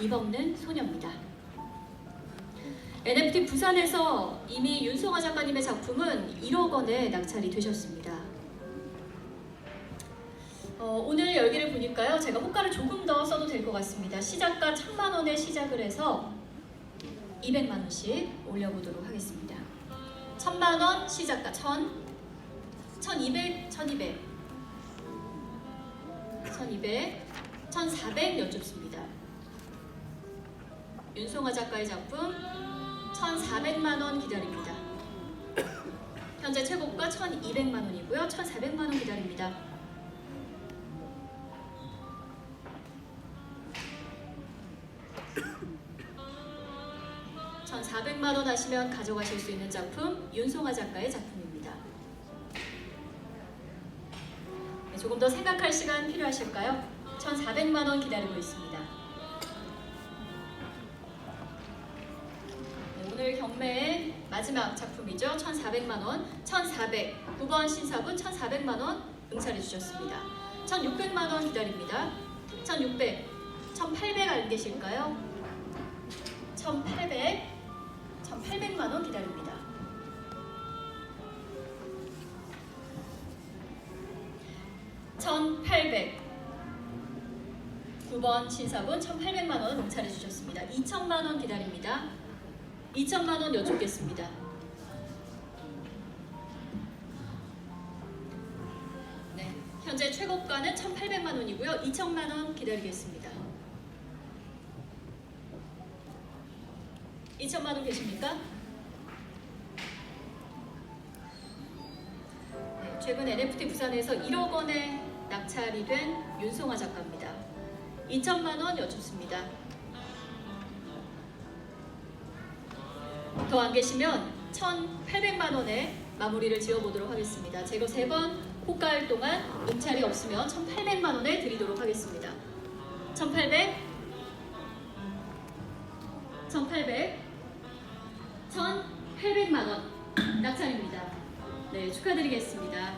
입 없는 소녀입니다. NFT 부산에서 이미 윤송아 작가님의 작품은 1억 원에 낙찰이 되셨습니다. 어, 오늘 열기를 보니까요, 제가 호가를 조금 더 써도 될 것 같습니다. 시작가 1천만 원에 시작을 해서 200만 원씩 올려보도록 하겠습니다. 1천만 원 시작가 1,000, 1,200, 1,200, 1,200, 1,400 여쭙습니다. 윤송아 작가의 작품 1,400만 원 기다립니다. 현재 최고가 1,200만 원이고요. 1,400만 원 기다립니다. (1,400만 원) 하시면 가져가실 수 있는 작품 윤송아 작가의 작품입니다. 네, 조금 더 생각할 시간 필요하실까요? 1,400만 원 기다리고 있습니다. 경매의 마지막 작품이죠. 1,400만 원, 1,400 9번 신사분 1,400만 원 응찰해 주셨습니다. 1,600만 원 기다립니다. 1,600, 1,800 안 계실까요? 1,800, 1,800만 원 기다립니다. (1800) 9번 신사분 1,800만 원 응찰해 주셨습니다. 2천만 원 기다립니다. 2천만 원 여쭙겠습니다. 네, 현재 최고가는 1,800만 원이고요. 2천만 원 기다리겠습니다. 2천만 원 계십니까? 네, 최근 NFT 부산에서 1억 원에 낙찰이 된 윤송아 작가입니다. 2천만 원 여쭙습니다. 더 안 계시면 1,800만 원에 마무리를 지어보도록 하겠습니다. 제거 3번 호가일 동안 응찰이 없으면 1,800만 원에 드리도록 하겠습니다. 1,800 1,800 1,800만 원 낙찰입니다. 네, 축하드리겠습니다.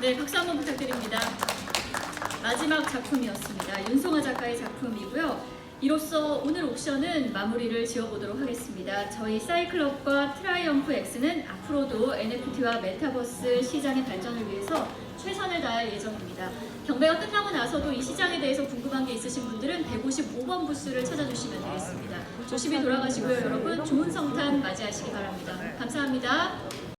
네, 박수 한번 부탁드립니다. 마지막 작품이었습니다. 윤송아 작가의 작품이고요. 이로써 오늘 옥션은 마무리를 지어보도록 하겠습니다. 저희 사이클럽과 트라이엄프 X는 앞으로도 NFT와 메타버스 시장의 발전을 위해서 최선을 다할 예정입니다. 경매가 끝나고 나서도 이 시장에 대해서 궁금한 게 있으신 분들은 155번 부스를 찾아주시면 되겠습니다. 조심히 돌아가시고요, 여러분. 좋은 성탄 맞이하시기 바랍니다. 감사합니다.